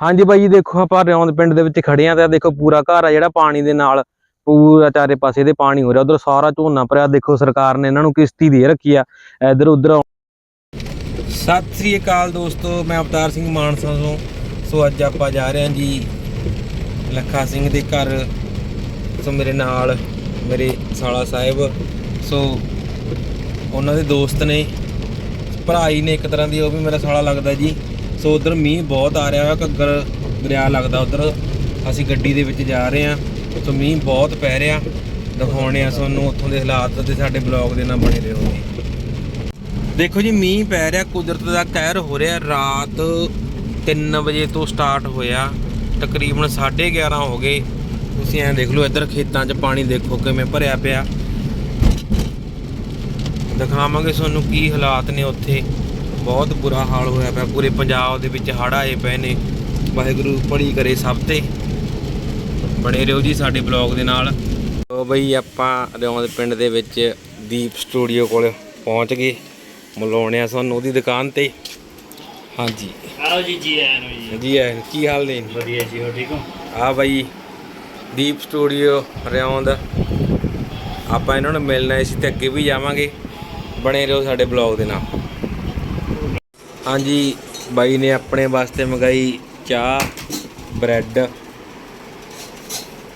ਹਾਂਜੀ ਬਾਈ ਜੀ, ਦੇਖੋ ਆਪਾਂ ਰਿਆਉਂਦ ਪਿੰਡ ਦੇ ਵਿੱਚ ਖੜੇ ਆ ਤੇ ਦੇਖੋ ਪੂਰਾ ਘਰ ਆ ਜਿਹੜਾ ਪਾਣੀ ਦੇ ਨਾਲ, ਪੂਰਾ ਚਾਰੇ ਪਾਸੇ ਦੇ ਪਾਣੀ ਹੋ ਰਿਹਾ। ਉਧਰ ਸਾਰਾ ਝੋਨਾ ਭਰਿਆ, ਦੇਖੋ ਸਰਕਾਰ ਨੇ ਇਹਨਾਂ ਨੂੰ ਕਿਸ਼ਤੀ ਦੇ ਰੱਖੀ ਆ, ਇਧਰ ਉਧਰ ਸਤਿ ਸ੍ਰੀ ਅਕਾਲ ਦੋਸਤੋ, ਮੈਂ ਅਵਤਾਰ ਸਿੰਘ ਮਾਨਸਾ ਤੋਂ। ਸੋ ਅੱਜ ਆਪਾਂ ਜਾ ਰਹੇ ਹਾਂ ਜੀ ਲੱਖਾ ਸਿੰਘ ਦੇ ਘਰ। ਸੋ ਮੇਰੇ ਨਾਲ ਮੇਰੇ ਸਾਲਾ ਸਾਹਿਬ। ਸੋ ਉਹਨਾਂ ਦੇ ਦੋਸਤ ਨੇ, ਭਰਾ ਹੀ ਨੇ ਇੱਕ ਤਰ੍ਹਾਂ ਦੀ, ਉਹ ਵੀ ਮੇਰਾ ਸਾਲਾ ਲੱਗਦਾ ਜੀ। ਸੋ ਉਧਰ ਮੀਂਹ ਬਹੁਤ ਆ ਰਿਹਾ ਹੈ ਘੱਗਰ ਦਰਿਆ ਲੱਗਦਾ ਉਧਰ। ਅਸੀਂ ਗੱਡੀ ਦੇ ਵਿੱਚ ਜਾ ਰਹੇ ਹਾਂ ਸੋ ਮੀਂਹ ਬਹੁਤ ਪੈ ਰਿਹਾ। ਦਿਖਾਉਣੇ ਆ ਤੁਹਾਨੂੰ ਉੱਥੋਂ ਦੇ ਹਾਲਾਤ ਤੇ ਸਾਡੇ ਬਲੌਗ ਦੇ ਨਾਲ ਬਣੇ ਰਹੋ। ਦੇਖੋ ਜੀ, ਮੀਂਹ ਪੈ ਰਿਹਾ, ਕੁਦਰਤ ਦਾ ਕਹਿਰ ਹੋ ਰਿਹਾ। ਰਾਤ 3 ਵਜੇ ਤੋਂ ਸਟਾਰਟ ਹੋਇਆ। ਤਕਰੀਬਨ 11:30 ਹੋ ਗਏ। ਤੁਸੀਂ ਐਂ ਦੇਖ ਲਓ, ਇੱਧਰ ਖੇਤਾਂ 'ਚ ਪਾਣੀ ਦੇਖੋ ਕਿਵੇਂ ਭਰਿਆ ਪਿਆ। ਦਿਖਾਵਾਂਗੇ ਤੁਹਾਨੂੰ ਕੀ ਹਾਲਾਤ ਨੇ ਉੱਥੇ। ਬਹੁਤ ਬੁਰਾ ਹਾਲ ਹੋਇਆ ਪਿਆ। ਪੂਰੇ ਪੰਜਾਬ ਦੇ ਵਿੱਚ ਹੜ੍ਹ ਆਏ ਪਏ ਨੇ। ਵਾਹਿਗੁਰੂ ਪੜੀ ਕਰੇ ਸਭ ਤੇ। ਬਣੇ ਰਹੋ ਜੀ ਸਾਡੇ ਬਲੌਗ ਦੇ ਨਾਲ। ਉਹ ਬਈ ਆਪਾਂ ਰਿਆਉਂਦ ਪਿੰਡ ਦੇ ਵਿੱਚ ਦੀਪ ਸਟੂਡੀਓ ਕੋਲ ਪਹੁੰਚ ਗਏ। ਮਿਲਾਉਣੇ ਆ ਤੁਹਾਨੂੰ ਉਹਦੀ ਦੁਕਾਨ ਤੇ। ਹਾਂਜੀ। ਆਓ ਜੀ ਜੀ ਆਇਆਂ ਨੂੰ ਜੀ। ਜੀ ਐ ਕੀ ਹਾਲ ਨੇ? ਵਧੀਆ ਜੀ ਹੋ ਠੀਕ ਹੋ? ਆ ਬਾਈ ਦੀਪ ਸਟੂਡੀਓ ਰਿਆਉਂਦ ਆਪਾਂ ਇਹਨਾਂ ਨੂੰ ਮਿਲਣਾ ਸੀ ਤੇ ਅੱਗੇ ਵੀ ਜਾਵਾਂਗੇ। ਬਣੇ ਰਹੋ ਸਾਡੇ ਬਲੌਗ ਦੇ ਨਾਲ। ਹਾਂਜੀ, ਬਾਈ ਨੇ ਆਪਣੇ ਵਾਸਤੇ ਮੰਗਾਈ ਚਾਹ, ਬ੍ਰੈਡ।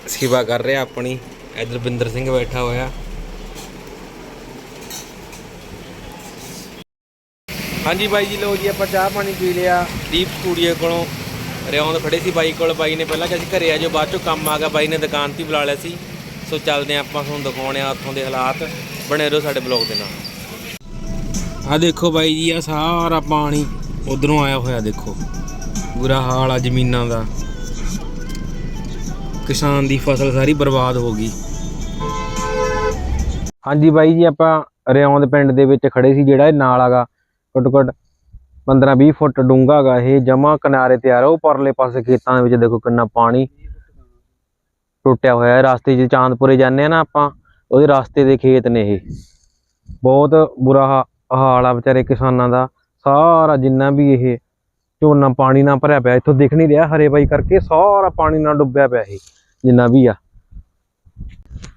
ਸੇਵਾ ਕਰ ਰਿਹਾ ਆਪਣੀ। ਇਧਰ ਬਿੰਦਰ ਸਿੰਘ ਬੈਠਾ ਹੋਇਆ। ਹਾਂਜੀ ਬਾਈ ਜੀ ਲੋ ਜੀ, ਆਪਾਂ ਚਾਹ ਪਾਣੀ ਪੀ ਲਿਆ। ਦੀਪ ਸਟੂਡੀਓ ਕੋਲੋਂ ਰਿਆਉਂਦ ਖੜੇ ਸੀ ਬਾਈ ਕੋਲ। ਬਾਈ ਨੇ ਪਹਿਲਾਂ ਕਿਹਾ ਸੀ ਘਰੇ ਆ ਜਾਓ, ਬਾਅਦ ਚੋਂ ਕੰਮ ਆ ਗਿਆ। ਬਾਈ ਨੇ ਦੁਕਾਨ ਤੇ ਹੀ ਬੁਲਾ ਲਿਆ ਸੀ। ਸੋ ਚੱਲਦੇ ਹਾਂ ਆਪਾਂ ਤੁਹਾਨੂੰ ਦਿਖਾਉਣੇ ਆ ਉੱਥੋਂ ਦੇ ਹਾਲਾਤ। ਬਣੇ ਰਹੋ ਸਾਡੇ ਬਲੌਗ ਦੇ ਨਾਲ। ਆ ਦੇਖੋ ਬਾਈ ਜੀ ਆ ਸਾਰਾ ਪਾਣੀ ਉਧਰੋਂ ਆਇਆ ਹੋਇਆ ਦੇਖੋ। ਬੁਰਾ ਹਾਲ ਆ ਜ਼ਮੀਨਾਂ ਦਾ। ਕਿਸਾਨ ਦੀ ਫਸਲ ਸਾਰੀ ਬਰਬਾਦ ਹੋ ਗਈ। ਹਾਂਜੀ ਬਾਈ ਜੀ, ਆਪਾਂ ਰਿਆਉਂਦ ਪਿੰਡ ਦੇ ਵਿੱਚ ਖੜੇ ਸੀ, ਜਿਹੜਾ ਇਹ ਨਾਲ ਆਗਾ। ਘੱਟੋ ਘੱਟ 15 20 ਫੁੱਟ ਡੂੰਘਾ ਹੈਗਾ ਇਹ, ਜਮਾ ਕਿਨਾਰੇ ਤੇ ਆ ਰਿਹਾ। ਉਹ ਪਰਲੇ ਪਾਸੇ ਖੇਤਾਂ ਦੇ ਵਿੱਚ ਦੇਖੋ ਕਿੰਨਾ ਪਾਣੀ ਟੁੱਟਿਆ ਹੋਇਆ। ਹੈ ਰਸਤੇ 'ਚ ਚਾਂਦਪੁਰੇ ਜਾਂਦੇ ਆ ਨਾ ਆਪਾਂ, ਉਹਦੇ ਰਸਤੇ ਦੇ ਖੇਤ ਨੇ ਇਹ। ਬਹੁਤ ਬੁਰਾ ਹਾਲ ਆ ਵਿਚਾਰੇ ਕਿਸਾਨਾਂ ਦਾ, ਸਾਰਾ ਜਿੰਨਾ ਵੀ ਇਹ ਝੋਨਾ ਪਾਣੀ ਨਾਲ ਭਰਿਆ ਪਿਆ, ਇੱਥੋਂ ਦਿਖ ਨਹੀਂ ਰਿਹਾ ਹਰੇ ਬਾਈ ਕਰਕੇ ਸਾਰਾ ਪਾਣੀ ਨਾਲ ਡੁੱਬਿਆ ਪਿਆ ਇਹ, ਜਿੰਨਾ ਵੀ ਆ।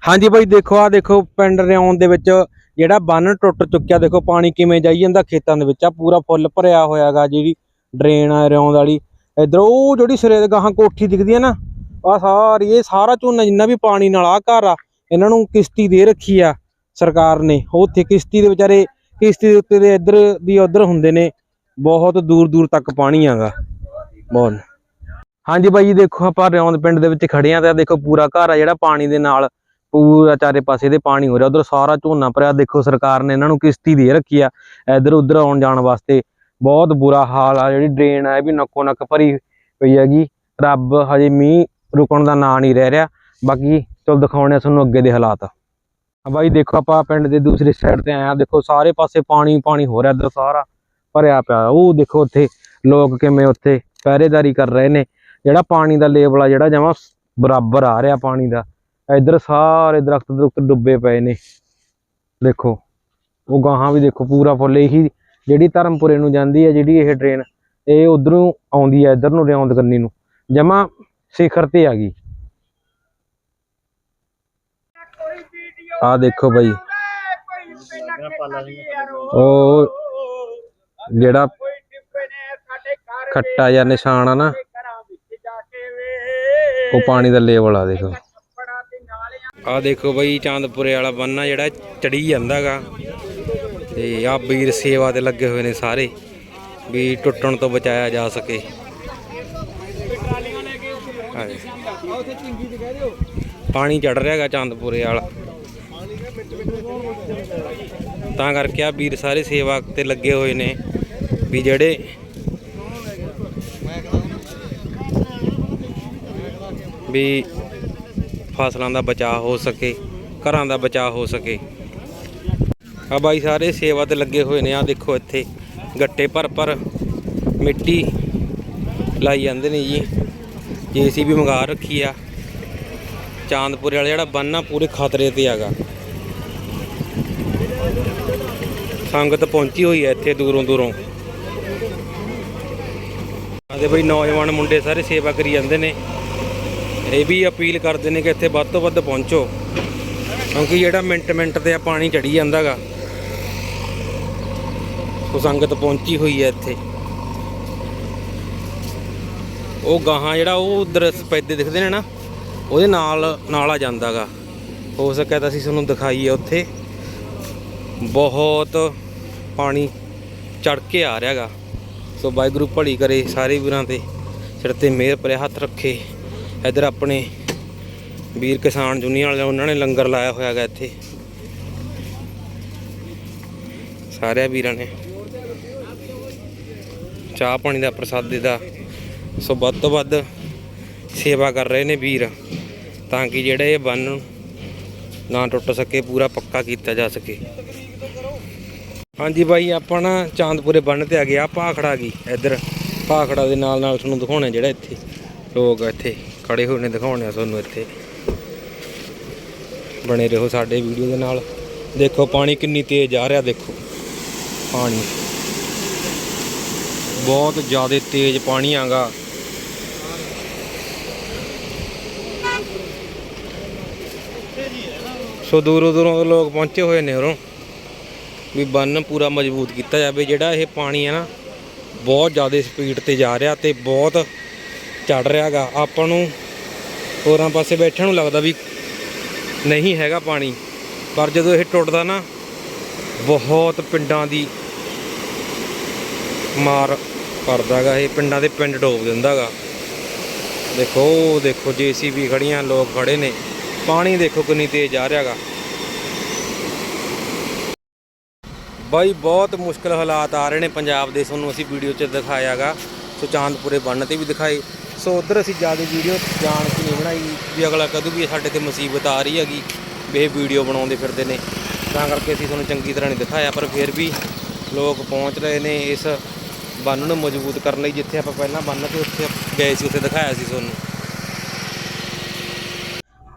ਹਾਂਜੀ ਬਾਈ, ਦੇਖੋ ਆ ਦੇਖੋ, ਪਿੰਡ ਰਿਆਉਣ ਦੇ ਵਿੱਚ ਜਿਹੜਾ ਬੰਨ ਟੁੱਟ ਚੁੱਕਿਆ, ਦੇਖੋ, ਪਾਣੀ ਕਿਵੇਂ ਜਾਈ ਜਾਂਦਾ ਖੇਤਾਂ ਦੇ ਵਿੱਚ ਆ ਪੂਰਾ ਫੁੱਲ ਭਰਿਆ ਹੋਇਆਗਾ ਜਿਹੜੀ ਡਰੇਨ ਆ ਰਿਆਉਣ ਵਾਲੀ, ਇਧਰ ਉਹ ਜਿਹੜੀ ਸਿਰੇ ਦੇ ਗਾਹਾਂ ਕੋਠੀ ਦਿਖਦੀ ਹੈ ਨਾ ਆ ਸਾਰੀ, ਇਹ ਸਾਰਾ ਝੋਨਾ ਜਿੰਨਾ ਵੀ ਪਾਣੀ ਨਾਲ ਆ ਘਰ ਆ, ਇਹਨਾਂ ਨੂੰ ਕਿਸ਼ਤੀ ਦੇ ਰੱਖੀ ਆ ਸਰਕਾਰ ਨੇ, ਉਹ ਉੱਥੇ ਕਿਸ਼ਤੀ ਦੇ ਵਿਚਾਰੇ ਕਿਸ਼ਤੀ ਦੇ ਉੱਤੇ ਦੇ ਇੱਧਰ ਦੀ ਉੱਧਰ ਹੁੰਦੇ ਨੇ, ਬਹੁਤ ਦੂਰ ਦੂਰ ਤੱਕ ਪਾਣੀ ਆਗਾ, ਬਹੁਤ। ਹਾਂਜੀ ਬਾਈ ਜੀ, ਦੇਖੋ ਆਪਾਂ ਰਿਆਉਂਦ ਪਿੰਡ ਦੇ ਵਿੱਚ ਖੜੇ ਆ ਤੇ ਦੇਖੋ ਪੂਰਾ ਘਰ ਆ ਜਿਹੜਾ ਪਾਣੀ ਦੇ ਨਾਲ, ਪੂਰਾ ਚਾਰੇ ਪਾਸੇ ਦੇ ਪਾਣੀ ਹੋ ਰਿਹਾ, ਉਧਰ ਸਾਰਾ ਝੋਨਾ ਭਰਿਆ, ਦੇਖੋ ਸਰਕਾਰ ਨੇ ਇਹਨਾਂ ਨੂੰ ਕਿਸ਼ਤੀ ਦੇ ਰੱਖੀ ਆ, ਇੱਧਰ ਉੱਧਰ ਆਉਣ ਜਾਣ ਵਾਸਤੇ, ਬਹੁਤ ਬੁਰਾ ਹਾਲ ਆ, ਜਿਹੜੀ ਡਰੇਨ ਆ, ਇਹ ਵੀ ਨੱਕੋ ਨੱਕ ਭਰੀ ਪਈ ਹੈਗੀ, ਰੱਬ ਹਜੇ ਮੀਂਹ ਰੁਕਣ ਦਾ ਨਾਂ ਨਹੀਂ ਰਹਿ ਰਿਹਾ, ਬਾਕੀ ਚਲ ਦਿਖਾਉਣੇ ਆ ਤੁਹਾਨੂੰ ਅੱਗੇ ਦੇ ਹਾਲਾਤ। ਬਾਈ ਦੇਖੋ ਆਪਾਂ ਪਿੰਡ ਦੇ ਦੂਸਰੀ ਸਾਈਡ ਤੇ ਆਏ ਆ ਦੇਖੋ ਸਾਰੇ ਪਾਸੇ ਪਾਣੀ ਪਾਣੀ ਹੋ ਰਿਹਾ ਇੱਧਰ ਸਾਰਾ, ਭਰਿਆ ਪਿਆ। ਉਹ ਦੇਖੋ ਉੱਥੇ ਲੋਕ ਕਿਵੇਂ ਉੱਥੇ ਪਹਿਰੇਦਾਰੀ ਕਰ ਰਹੇ ਨੇ। ਜਿਹੜਾ ਪਾਣੀ ਦਾ ਲੇਵਲ ਆ, ਜਿਹੜਾ ਜਮਾ ਬਰਾਬਰ ਆ ਰਿਹਾ ਪਾਣੀ ਦਾ, ਇੱਧਰ ਸਾਰੇ ਦਰਖਤ ਦਰਖਤ ਡੁੱਬੇ ਪਏ ਨੇ। ਦੇਖੋ, ਉਹ ਗਾਹਾਂ ਵੀ ਦੇਖੋ ਪੂਰਾ ਫੁੱਲ, ਇਹੀ ਜਿਹੜੀ ਧਰਮਪੁਰੇ ਨੂੰ ਜਾਂਦੀ ਹੈ ਜਿਹੜੀ ਇਹ ਟ੍ਰੇਨ ਇਹ ਉਧਰੋਂ ਆਉਂਦੀ ਹੈ ਇੱਧਰ ਨੂੰ ਰਿਆਉਂਦ ਕਰਨੀ ਨੂੰ। ਜਮਾ ਸਿਖਰ ਤੇ ਆ ਗਈ। ਆ ਦੇਖੋ ਬਾਈ। ਉਹ ਜਿਹੜਾ ਖੱਟਾ ਜਾਂ ਨਿਸ਼ਾਨ ਆ ਨਾ, ਉਹ ਪਾਣੀ ਦਾ ਲੇਵਲ ਆ, ਦੇਖੋ। ਆ ਦੇਖੋ ਬਈ, ਚਾਂਦਪੁਰੇ ਵਾਲਾ ਬੰਨਾ ਜਿਹੜਾ ਚੜੀ ਜਾਂਦਾਗਾ ਤੇ ਆ ਵੀਰ ਸੇਵਾ ਤੇ ਲੱਗੇ ਹੋਏ ਨੇ ਸਾਰੇ, ਵੀ ਟੁੱਟਣ ਤੋਂ ਬਚਾਇਆ ਜਾ ਸਕੇ। ਪਾਣੀ ਚੜ ਰਿਹਾਗਾ ਚਾਂਦਪੁਰੇ ਵਾਲਾ। ਤਾਂ ਕਰਕੇ ਆ ਵੀਰ ਸਾਰੇ ਸੇਵਾ ਤੇ ਲੱਗੇ ਹੋਏ ਨੇ ਵੀ ਜਿਹੜੇ ਵੀ ਫਸਲਾਂ ਦਾ ਬਚਾਅ ਹੋ ਸਕੇ, ਘਰਾਂ ਦਾ ਬਚਾਅ ਹੋ ਸਕੇ। ਆ ਬਾਈ ਸਾਰੇ ਸੇਵਾ ਤੇ ਲੱਗੇ ਹੋਏ ਨੇ, ਆ ਦੇਖੋ ਇੱਥੇ ਗੱਟੇ ਭਰ ਭਰ ਮਿੱਟੀ ਲਾਈ ਜਾਂਦੇ ਨੇ ਜੀ। ਜੀਸੀਬੀ ਮੰਗਾ ਰੱਖੀ ਆ। ਚਾਂਦਪੁਰੇ ਵਾਲਾ ਜਿਹੜਾ ਬੰਨ ਆ, ਪੂਰੇ ਖਤਰੇ ਤੇ ਹੈਗਾ। ਸੰਗਤ ਪਹੁੰਚੀ ਹੋਈ ਹੈ ਇੱਥੇ ਦੂਰੋਂ ਦੂਰੋਂ। ਆਹ ਬਈ ਨੌਜਵਾਨ ਮੁੰਡੇ ਸਾਰੇ ਸੇਵਾ ਕਰੀ ਜਾਂਦੇ ਨੇ। ਇਹ ਵੀ ਅਪੀਲ ਕਰਦੇ ਨੇ ਕਿ ਇੱਥੇ ਵੱਧ ਤੋਂ ਵੱਧ ਪਹੁੰਚੋ। ਕਿਉਂਕਿ ਜਿਹੜਾ ਮਿੰਟ ਮਿੰਟ ਤੇ ਆ ਪਾਣੀ ਚੜੀ ਜਾਂਦਾਗਾ ਸੋ ਸੰਗਤ ਪਹੁੰਚੀ ਹੋਈ ਹੈ ਇੱਥੇ। ਉਹ ਗਾਹਾਂ ਜਿਹੜਾ ਉਹ ਉਧਰ ਸਪੈਦੇ ਦਿਖਦੇ ਨੇ ਨਾ, ਉਹਦੇ ਨਾਲ ਨਾਲ ਆ ਜਾਂਦਾਗਾ ਹੋ ਸਕਿਆ ਤਾਂ ਅਸੀਂ ਤੁਹਾਨੂੰ ਦਿਖਾਈਏ ਉੱਥੇ। ਬਹੁਤ ਪਾਣੀ ਚੜ ਕੇ ਆ ਰਿਹਾਗਾ ਸੋ ਵਾਹਿਗੁਰੂ ਭਲੀ ਕਰੇ ਸਾਰੇ ਵੀਰਾਂ ਤੇ, ਸਿਰ ਤੇ ਮਿਹਰ ਭਰਿਆ ਹੱਥ ਰੱਖੇ। ਇੱਧਰ ਆਪਣੇ ਵੀਰ ਕਿਸਾਨ ਜੁਨੀਅਰ ਵਾਲੇ ਉਹਨਾਂ ਨੇ ਲੰਗਰ ਲਾਇਆ ਹੋਇਆਗਾ ਇੱਥੇ। ਸਾਰਿਆਂ ਵੀਰਾਂ ਨੇ। ਚਾਹ ਪਾਣੀ ਦਾ ਪ੍ਰਸਾਦੇ ਦਾ। ਸੋ ਵੱਧ ਤੋਂ ਵੱਧ ਸੇਵਾ ਕਰ ਰਹੇ ਨੇ ਵੀਰ, ਤਾਂ ਕਿ ਜਿਹੜੇ ਇਹ ਬੰਨ ਨਾ ਟੁੱਟ ਸਕੇ, ਪੂਰਾ ਪੱਕਾ ਕੀਤਾ ਜਾ ਸਕੇ। ਹਾਂਜੀ ਬਾਈ, ਆਪਾਂ ਨਾ ਚਾਂਦਪੁਰੇ ਬੰਨ ਤੇ ਆ ਗਏ ਆ, ਭਾਖੜਾ ਗਈ ਇੱਧਰ। ਭਾਖੜਾ ਦੇ ਨਾਲ ਨਾਲ ਤੁਹਾਨੂੰ ਦਿਖਾਉਣਾ ਜਿਹੜਾ ਇੱਥੇ। ਲੋਕ ਇੱਥੇ ਖੜੇ ਹੋਏ ਨੇ, ਦਿਖਾਉਣੇ ਆ ਤੁਹਾਨੂੰ ਇੱਥੇ। ਬਣੇ ਰਹੋ ਸਾਡੇ ਵੀਡੀਓ ਦੇ ਨਾਲ। ਦੇਖੋ, ਪਾਣੀ ਕਿੰਨੀ ਤੇਜ਼ ਆ ਰਿਹਾ, ਦੇਖੋ। ਪਾਣੀ। ਬਹੁਤ ਜ਼ਿਆਦਾ ਤੇਜ਼ ਪਾਣੀ ਆਗਾ। ਸੋ ਦੂਰੋਂ ਦੂਰੋਂ ਲੋਕ ਪਹੁੰਚੇ ਹੋਏ ਨੇ ਉਰੋਂ। ਵੀ ਬੰਨ ਪੂਰਾ ਮਜ਼ਬੂਤ ਕੀਤਾ ਜਾਵੇ, ਜਿਹੜਾ ਇਹ ਪਾਣੀ ਹੈ ਨਾ, ਬਹੁਤ ਜ਼ਿਆਦਾ ਸਪੀਡ ਤੇ ਜਾ ਰਿਹਾ ਤੇ ਬਹੁਤ ਚੜ ਰਿਹਾਗਾ ਆਪਾਂ ਨੂੰ ਹੋਰਾਂ ਪਾਸੇ ਬੈਠਣ ਨੂੰ ਲੱਗਦਾ ਵੀ ਨਹੀਂ ਹੈਗਾ ਪਾਣੀ। ਪਰ ਜਦੋਂ ਇਹ ਟੁੱਟਦਾ ਨਾ, ਬਹੁਤ ਪਿੰਡਾਂ ਦੀ ਮਾਰ ਕਰਦਾਗਾ ਇਹ ਪਿੰਡਾਂ ਦੇ ਪਿੰਡ ਡੋਬ ਦਿੰਦਾਗਾ ਦੇਖੋ ਉਹ ਦੇਖੋ, ਜੀਸੀਬੀ ਖੜੀਆਂ, ਲੋਕ ਖੜੇ ਨੇ। ਪਾਣੀ ਦੇਖੋ ਕਿੰਨੀ ਤੇਜ਼ ਜਾ ਰਿਹਾਗਾ ਬਾਈ, ਬਹੁਤ ਮੁਸ਼ਕਲ ਹਾਲਾਤ ਆ ਰਹੇ ਨੇ ਪੰਜਾਬ ਦੇ, ਤੁਹਾਨੂੰ ਅਸੀਂ ਵੀਡੀਓ 'ਚ ਦਿਖਾਇਆਗਾ। ਸੋ ਚਾਂਦਪੁਰੇ ਬੰਨ ਤੇ ਵੀ ਦਿਖਾਏ ਸੋ ਉਧਰ ਅਸੀਂ ਜ਼ਿਆਦਾ ਵੀਡੀਓ ਜਾਣ ਕੇ ਨਹੀਂ ਬਣਾਈ, ਵੀ ਅਗਲਾ ਕਦੋਂ ਵੀ ਸਾਡੇ ਤੇ ਮੁਸੀਬਤ ਆ ਰਹੀ ਹੈਗੀ, ਵੀ ਇਹ ਵੀਡੀਓ ਬਣਾਉਂਦੇ ਫਿਰਦੇ ਨੇ। ਤਾਂ ਕਰਕੇ ਅਸੀਂ ਤੁਹਾਨੂੰ ਚੰਗੀ ਤਰ੍ਹਾਂ ਨਹੀਂ ਦਿਖਾਇਆ, ਪਰ ਫਿਰ ਵੀ ਲੋਕ ਪਹੁੰਚ ਰਹੇ ਨੇ ਇਸ ਬੰਨ ਨੂੰ ਮਜ਼ਬੂਤ ਕਰਨ ਲਈ, ਜਿੱਥੇ ਆਪਾਂ ਪਹਿਲਾਂ ਬੰਨ ਤੇ ਉੱਥੇ ਗਏ ਸੀ, ਉੱਥੇ ਦਿਖਾਇਆ ਸੀ ਤੁਹਾਨੂੰ।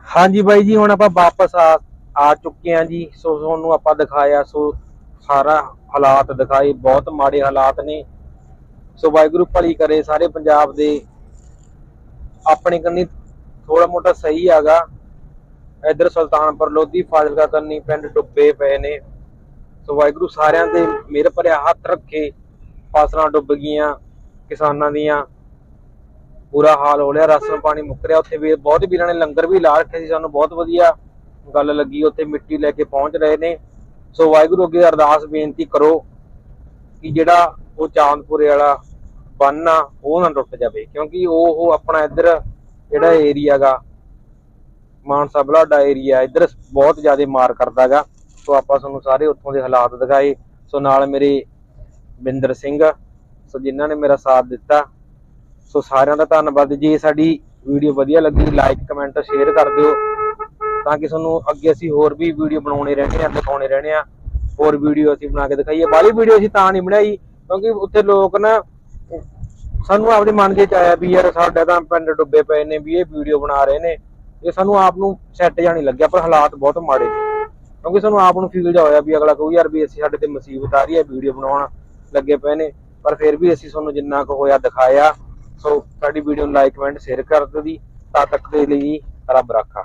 ਹਾਂਜੀ ਬਾਈ ਜੀ, ਹੁਣ ਆਪਾਂ ਵਾਪਸ ਆ ਆ ਚੁੱਕੇ ਹਾਂ ਜੀ। ਸੋ ਤੁਹਾਨੂੰ ਆਪਾਂ ਦਿਖਾਇਆ, ਸੋ ਸਾਰਾ ਹਾਲਾਤ ਦਿਖਾਏ, ਬਹੁਤ ਮਾੜੇ ਹਾਲਾਤ ਨੇ। ਸੋ ਵਾਹਿਗੁਰੂ ਭਲੀ ਕਰੇ ਸਾਰੇ ਪੰਜਾਬ ਦੇ। ਆਪਣੇ ਕੰਨੀ ਥੋੜਾ ਮੋਟਾ ਸਹੀ ਆਗਾ ਇਧਰ ਸੁਲਤਾਨਪੁਰ, ਲੋਧੀ, ਫਾਜ਼ਿਲਕਾ ਕੰਨੀ ਪਿੰਡ ਡੁੱਬੇ ਪਏ ਨੇ। ਸੋ ਵਾਹਿਗੁਰੂ ਸਾਰਿਆਂ ਦੇ ਮਿਹਰ ਭਰਿਆ ਹੱਥ ਰੱਖੇ, ਫਸਲਾਂ ਡੁੱਬ ਗਈਆਂ, ਕਿਸਾਨਾਂ ਦੀਆਂ। ਬੁਰਾ ਹਾਲ ਹੋ ਲਿਆ ਰਾਸ਼ਨ ਪਾਣੀ ਮੁੱਕ ਰਿਹਾ। ਉੱਥੇ ਵੀ ਬਹੁਤ ਵੀਰਾਂ ਨੇ ਲੰਗਰ ਵੀ ਲਾ ਰੱਖੇ ਸੀ, ਸਾਨੂੰ ਬਹੁਤ ਵਧੀਆ ਗੱਲ ਲੱਗੀ। ਉੱਥੇ ਮਿੱਟੀ ਲੈ ਕੇ ਪਹੁੰਚ ਰਹੇ ਨੇ। ਸੋ ਵਾਹਿਗੁਰੂ ਅੱਗੇ ਅਰਦਾਸ ਬੇਨਤੀ ਕਰੋ ਕਿ ਜਿਹੜਾ ਉਹ ਚਾਂਦਪੁਰੇ ਵਾਲਾ ਬੰਨ ਆ, ਉਹ ਨਾ ਟੁੱਟ ਜਾਵੇ, ਕਿਉਂਕਿ ਉਹ ਉਹ ਆਪਣਾ ਇੱਧਰ ਜਿਹੜਾ ਏਰੀਆਗਾ ਮਾਨਸਾ ਬਲਾਡਾ ਏਰੀਆ ਇੱਧਰ ਬਹੁਤ ਜ਼ਿਆਦਾ ਮਾਰ ਕਰਦਾਗਾ। ਸੋ ਆਪਾਂ ਤੁਹਾਨੂੰ ਸਾਰੇ ਉੱਥੋਂ ਦੇ ਹਾਲਾਤ ਦਿਖਾਏ। ਸੋ ਨਾਲ ਮੇਰੇ ਬਿੰਦਰ ਸਿੰਘ, ਸੋ ਜਿਨ੍ਹਾਂ ਨੇ ਮੇਰਾ ਸਾਥ ਦਿੱਤਾ, ਸੋ ਸਾਰਿਆਂ ਦਾ ਧੰਨਵਾਦ। ਜੇ ਸਾਡੀ ਵੀਡੀਓ ਵਧੀਆ ਲੱਗੀ ਲਾਈਕ ਕਮੈਂਟ ਸ਼ੇਅਰ ਕਰ ਦਿਓ। ਤਾਂ ਕਿ ਤੁਹਾਨੂੰ ਅੱਗੇ ਅਸੀਂ ਹੋਰ ਵੀ ਵੀਡੀਓ ਬਣਾਉਣੇ ਰਹਿਣੇ ਆ ਦਿਖਾਉਣੇ ਰਹਿਣੇ ਆ ਹੋਰ ਵੀਡੀਓ ਅਸੀਂ ਬਣਾ ਕੇ ਦਿਖਾਈਏ। ਬਾਲੀ ਵੀਡੀਓ ਅਸੀਂ ਤਾਂ ਨਹੀਂ ਬਣਾਈ, ਕਿਉਂਕਿ ਉੱਥੇ ਲੋਕ ਨਾ ਸਾਨੂੰ ਆਪਦੇ ਮਨ ਦੇ ਚ ਆਇਆ ਵੀ ਯਾਰ ਸਾਡਾ ਤਾਂ ਪਿੰਡ ਡੁੱਬੇ ਪਏ ਨੇ ਵੀ ਇਹ ਵੀਡੀਓ ਬਣਾ ਰਹੇ ਨੇ। ਇਹ ਸਾਨੂੰ ਆਪ ਨੂੰ ਸੈੱਟ ਜਾਣੀ ਲੱਗਿਆ, ਪਰ ਹਾਲਾਤ ਬਹੁਤ ਮਾੜੇ ਨੇ। ਕਿਉਂਕਿ ਸਾਨੂੰ ਆਪ ਨੂੰ ਫੀਲ ਜਾ ਹੋਇਆ ਵੀ ਅਗਲਾ ਕਹੂ, ਯਾਰ ਵੀ ਅਸੀਂ ਸਾਡੇ ਤੇ ਮੁਸੀਬਤ ਆ ਰਹੀ ਹੈ, ਵੀਡੀਓ ਬਣਾਉਣ ਲੱਗੇ ਪਏ ਨੇ। ਪਰ ਫਿਰ ਵੀ ਅਸੀਂ ਤੁਹਾਨੂੰ ਜਿੰਨਾ ਕੁ ਹੋਇਆ ਦਿਖਾਇਆ, ਸੋ ਸਾਡੀ ਵੀਡੀਓ ਨੂੰ ਲਾਈਕ ਕਮੈਂਟ ਸ਼ੇਅਰ ਕਰ ਦਿਓ ਜੀ ਤਦ ਤੱਕ ਦੇ ਲਈ ਰੱਬ ਰਾਖਾ।